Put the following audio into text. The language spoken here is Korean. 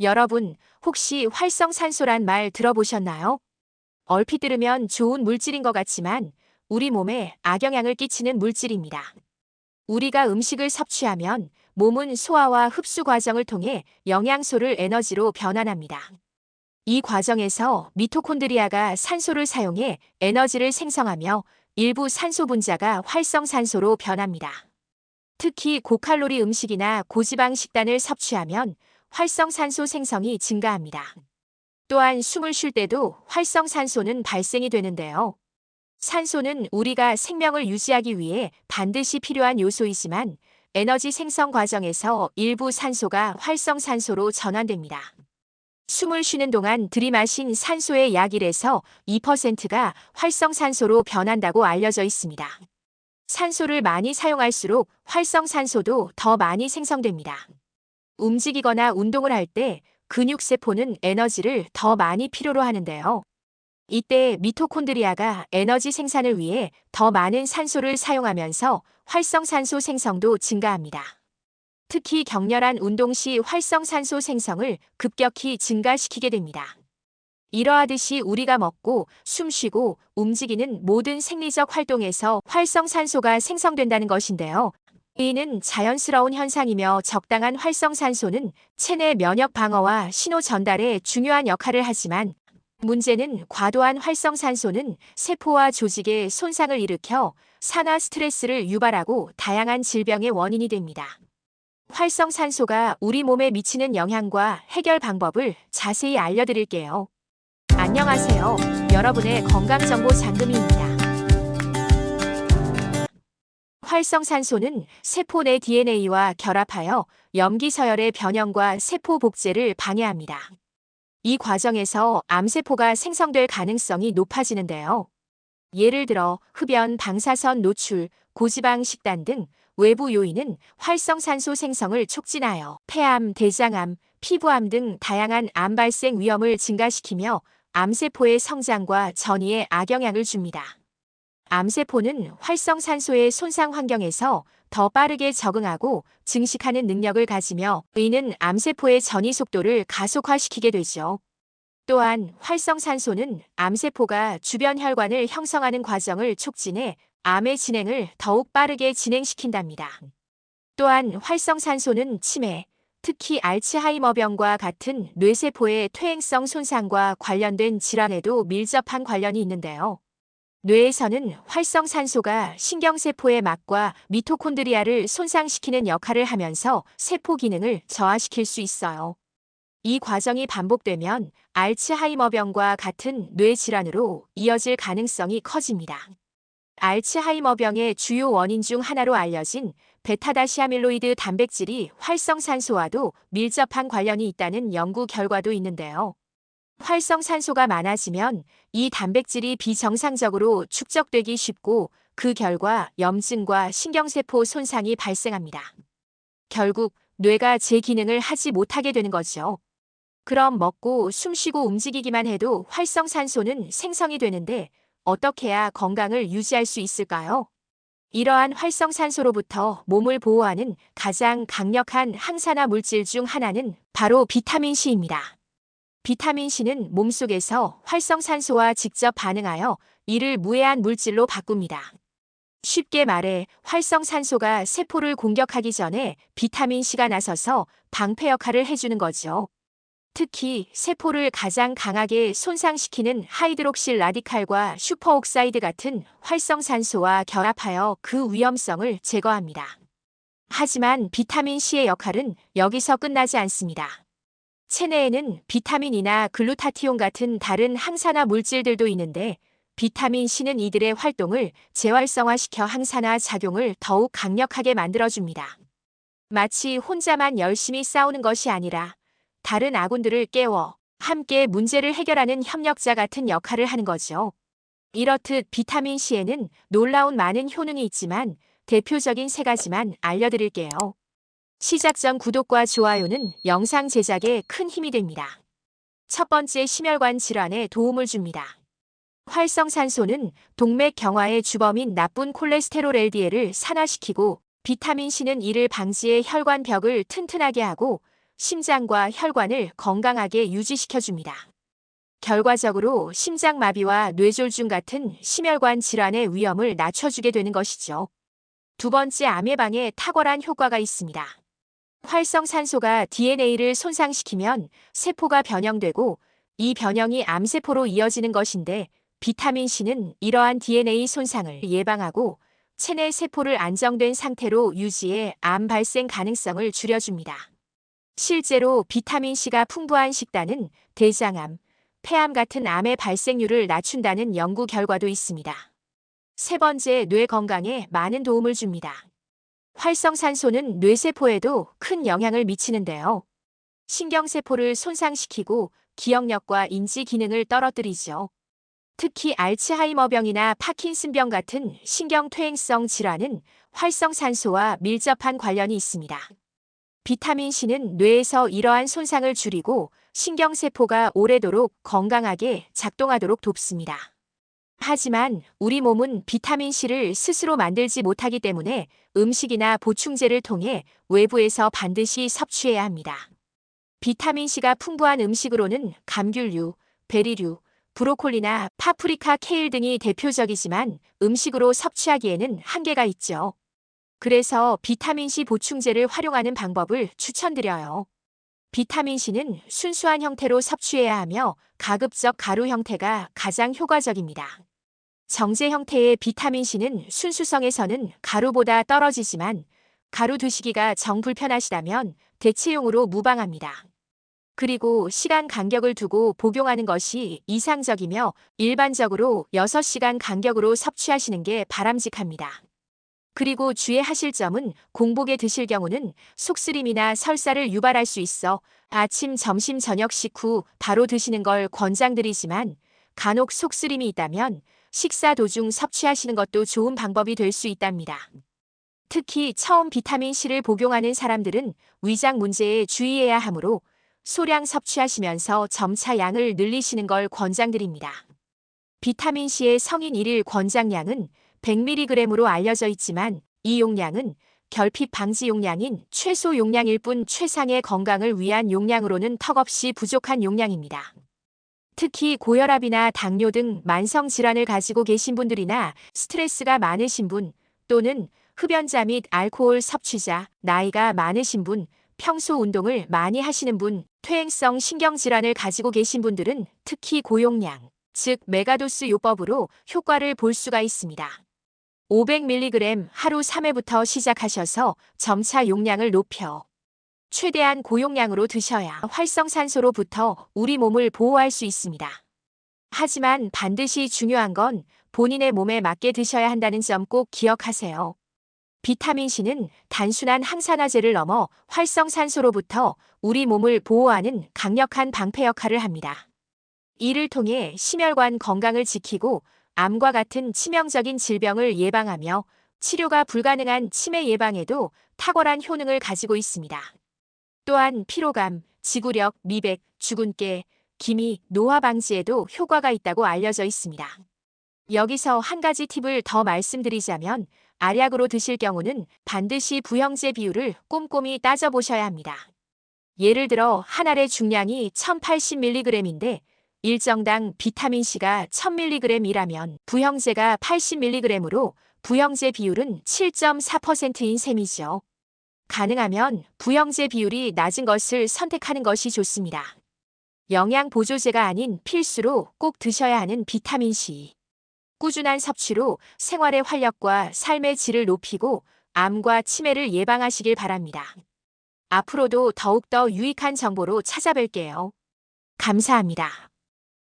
여러분, 혹시 활성산소란 말 들어보셨나요? 얼핏 들으면 좋은 물질인 것 같지만 우리 몸에 악영향을 끼치는 물질입니다. 우리가 음식을 섭취하면 몸은 소화와 흡수 과정을 통해 영양소를 에너지로 변환합니다. 이 과정에서 미토콘드리아가 산소를 사용해 에너지를 생성하며 일부 산소 분자가 활성산소로 변합니다. 특히 고칼로리 음식이나 고지방 식단을 섭취하면 활성산소 생성이 증가합니다. 또한 숨을 쉴 때도 활성산소는 발생이 되는데요. 산소는 우리가 생명을 유지하기 위해 반드시 필요한 요소이지만 에너지 생성 과정에서 일부 산소가 활성산소로 전환됩니다. 숨을 쉬는 동안 들이마신 산소의 약 1에서 2%가 활성산소로 변한다고 알려져 있습니다. 산소를 많이 사용할수록 활성산소도 더 많이 생성됩니다. 움직이거나 운동을 할 때 근육세포는 에너지를 더 많이 필요로 하는데요. 이때 미토콘드리아가 에너지 생산을 위해 더 많은 산소를 사용하면서 활성산소 생성도 증가합니다. 특히 격렬한 운동 시 활성산소 생성을 급격히 증가시키게 됩니다. 이러하듯이 우리가 먹고 숨쉬고 움직이는 모든 생리적 활동에서 활성산소가 생성된다는 것인데요. 이는 자연스러운 현상이며 적당한 활성산소는 체내 면역 방어와 신호 전달에 중요한 역할을 하지만 문제는 과도한 활성산소는 세포와 조직에 손상을 일으켜 산화 스트레스를 유발하고 다양한 질병의 원인이 됩니다. 활성산소가 우리 몸에 미치는 영향과 해결 방법을 자세히 알려드릴게요. 안녕하세요. 여러분의 건강정보 장금희입니다. 활성산소는 세포 내 DNA와 결합하여 염기서열의 변형과 세포 복제를 방해합니다. 이 과정에서 암세포가 생성될 가능성이 높아지는데요. 예를 들어 흡연, 방사선 노출, 고지방 식단 등 외부 요인은 활성산소 생성을 촉진하여 폐암, 대장암, 피부암 등 다양한 암 발생 위험을 증가시키며 암세포의 성장과 전이에 악영향을 줍니다. 암세포는 활성산소의 손상 환경에서 더 빠르게 적응하고 증식하는 능력을 가지며 이는 암세포의 전이 속도를 가속화시키게 되죠. 또한 활성산소는 암세포가 주변 혈관을 형성하는 과정을 촉진해 암의 진행을 더욱 빠르게 진행시킨답니다. 또한 활성산소는 치매, 특히 알츠하이머병과 같은 뇌세포의 퇴행성 손상과 관련된 질환에도 밀접한 관련이 있는데요. 뇌에서는 활성산소가 신경세포의 막과 미토콘드리아를 손상시키는 역할을 하면서 세포 기능을 저하시킬 수 있어요. 이 과정이 반복되면 알츠하이머병과 같은 뇌질환으로 이어질 가능성이 커집니다. 알츠하이머병의 주요 원인 중 하나로 알려진 베타다시아밀로이드 단백질이 활성산소와도 밀접한 관련이 있다는 연구 결과도 있는데요. 활성산소가 많아지면 이 단백질이 비정상적으로 축적되기 쉽고 그 결과 염증과 신경세포 손상이 발생합니다. 결국 뇌가 제 기능을 하지 못하게 되는 거죠. 그럼 먹고 숨쉬고 움직이기만 해도 활성산소는 생성이 되는데 어떻게 해야 건강을 유지할 수 있을까요? 이러한 활성산소로부터 몸을 보호하는 가장 강력한 항산화 물질 중 하나는 바로 비타민 C입니다. 비타민 C는 몸속에서 활성산소와 직접 반응하여 이를 무해한 물질로 바꿉니다. 쉽게 말해 활성산소가 세포를 공격하기 전에 비타민 C가 나서서 방패 역할을 해주는 거죠. 특히 세포를 가장 강하게 손상시키는 하이드록실 라디칼과 슈퍼옥사이드 같은 활성산소와 결합하여 그 위험성을 제거합니다. 하지만 비타민 C의 역할은 여기서 끝나지 않습니다. 체내에는 비타민이나 글루타티온 같은 다른 항산화 물질들도 있는데 비타민 C는 이들의 활동을 재활성화시켜 항산화 작용을 더욱 강력하게 만들어줍니다. 마치 혼자만 열심히 싸우는 것이 아니라 다른 아군들을 깨워 함께 문제를 해결하는 협력자 같은 역할을 하는 거죠. 이렇듯 비타민 C에는 놀라운 많은 효능이 있지만 대표적인 세 가지만 알려드릴게요. 시작 전 구독과 좋아요는 영상 제작에 큰 힘이 됩니다. 첫 번째 심혈관 질환에 도움을 줍니다. 활성산소는 동맥 경화의 주범인 나쁜 콜레스테롤 LDL을 산화시키고 비타민 C는 이를 방지해 혈관 벽을 튼튼하게 하고 심장과 혈관을 건강하게 유지시켜줍니다. 결과적으로 심장마비와 뇌졸중 같은 심혈관 질환의 위험을 낮춰주게 되는 것이죠. 두 번째 암 예방에 탁월한 효과가 있습니다. 활성산소가 DNA를 손상시키면 세포가 변형되고 이 변형이 암세포로 이어지는 것인데 비타민 C는 이러한 DNA 손상을 예방하고 체내 세포를 안정된 상태로 유지해 암 발생 가능성을 줄여줍니다. 실제로 비타민 C가 풍부한 식단은 대장암, 폐암 같은 암의 발생률을 낮춘다는 연구 결과도 있습니다. 세 번째, 뇌 건강에 많은 도움을 줍니다. 활성산소는 뇌세포에도 큰 영향을 미치는데요. 신경세포를 손상시키고 기억력과 인지 기능을 떨어뜨리죠. 특히 알츠하이머병이나 파킨슨병 같은 신경퇴행성 질환은 활성산소와 밀접한 관련이 있습니다. 비타민 C는 뇌에서 이러한 손상을 줄이고 신경세포가 오래도록 건강하게 작동하도록 돕습니다. 하지만 우리 몸은 비타민 C를 스스로 만들지 못하기 때문에 음식이나 보충제를 통해 외부에서 반드시 섭취해야 합니다. 비타민 C가 풍부한 음식으로는 감귤류, 베리류, 브로콜리나 파프리카, 케일 등이 대표적이지만 음식으로 섭취하기에는 한계가 있죠. 그래서 비타민 C 보충제를 활용하는 방법을 추천드려요. 비타민 C는 순수한 형태로 섭취해야 하며 가급적 가루 형태가 가장 효과적입니다. 정제 형태의 비타민 C는 순수성에서는 가루보다 떨어지지만 가루 드시기가 정 불편하시다면 대체용으로 무방합니다. 그리고 시간 간격을 두고 복용하는 것이 이상적이며 일반적으로 6시간 간격으로 섭취하시는 게 바람직합니다. 그리고 주의하실 점은 공복에 드실 경우는 속쓰림이나 설사를 유발할 수 있어 아침, 점심, 저녁 식후 바로 드시는 걸 권장드리지만 간혹 속쓰림이 있다면 식사 도중 섭취하시는 것도 좋은 방법이 될 수 있답니다. 특히 처음 비타민C를 복용하는 사람들은 위장 문제에 주의해야 하므로 소량 섭취하시면서 점차 양을 늘리시는 걸 권장드립니다. 비타민C의 성인 1일 권장량은 100mg으로 알려져 있지만 이 용량은 결핍 방지 용량인 최소 용량일 뿐 최상의 건강을 위한 용량으로는 턱없이 부족한 용량입니다. 특히 고혈압이나 당뇨 등 만성 질환을 가지고 계신 분들이나 스트레스가 많으신 분 또는 흡연자 및 알코올 섭취자, 나이가 많으신 분, 평소 운동을 많이 하시는 분, 퇴행성 신경질환을 가지고 계신 분들은 특히 고용량, 즉 메가도스 요법으로 효과를 볼 수가 있습니다. 500mg 하루 3회부터 시작하셔서 점차 용량을 높여 최대한 고용량으로 드셔야 활성산소로부터 우리 몸을 보호할 수 있습니다. 하지만 반드시 중요한 건 본인의 몸에 맞게 드셔야 한다는 점 꼭 기억하세요. 비타민C는 단순한 항산화제를 넘어 활성산소로부터 우리 몸을 보호하는 강력한 방패 역할을 합니다. 이를 통해 심혈관 건강을 지키고 암과 같은 치명적인 질병을 예방하며 치료가 불가능한 치매 예방에도 탁월한 효능을 가지고 있습니다. 또한 피로감, 지구력, 미백, 주근깨, 기미, 노화 방지에도 효과가 있다고 알려져 있습니다. 여기서 한 가지 팁을 더 말씀드리자면 알약으로 드실 경우는 반드시 부형제 비율을 꼼꼼히 따져보셔야 합니다. 예를 들어 한 알의 중량이 1080mg인데 일정당 비타민C가 1000mg이라면 부형제가 80mg으로 부형제 비율은 7.4%인 셈이죠. 가능하면 부형제 비율이 낮은 것을 선택하는 것이 좋습니다. 영양 보조제가 아닌 필수로 꼭 드셔야 하는 비타민C. 꾸준한 섭취로 생활의 활력과 삶의 질을 높이고 암과 치매를 예방하시길 바랍니다. 앞으로도 더욱더 유익한 정보로 찾아뵐게요. 감사합니다.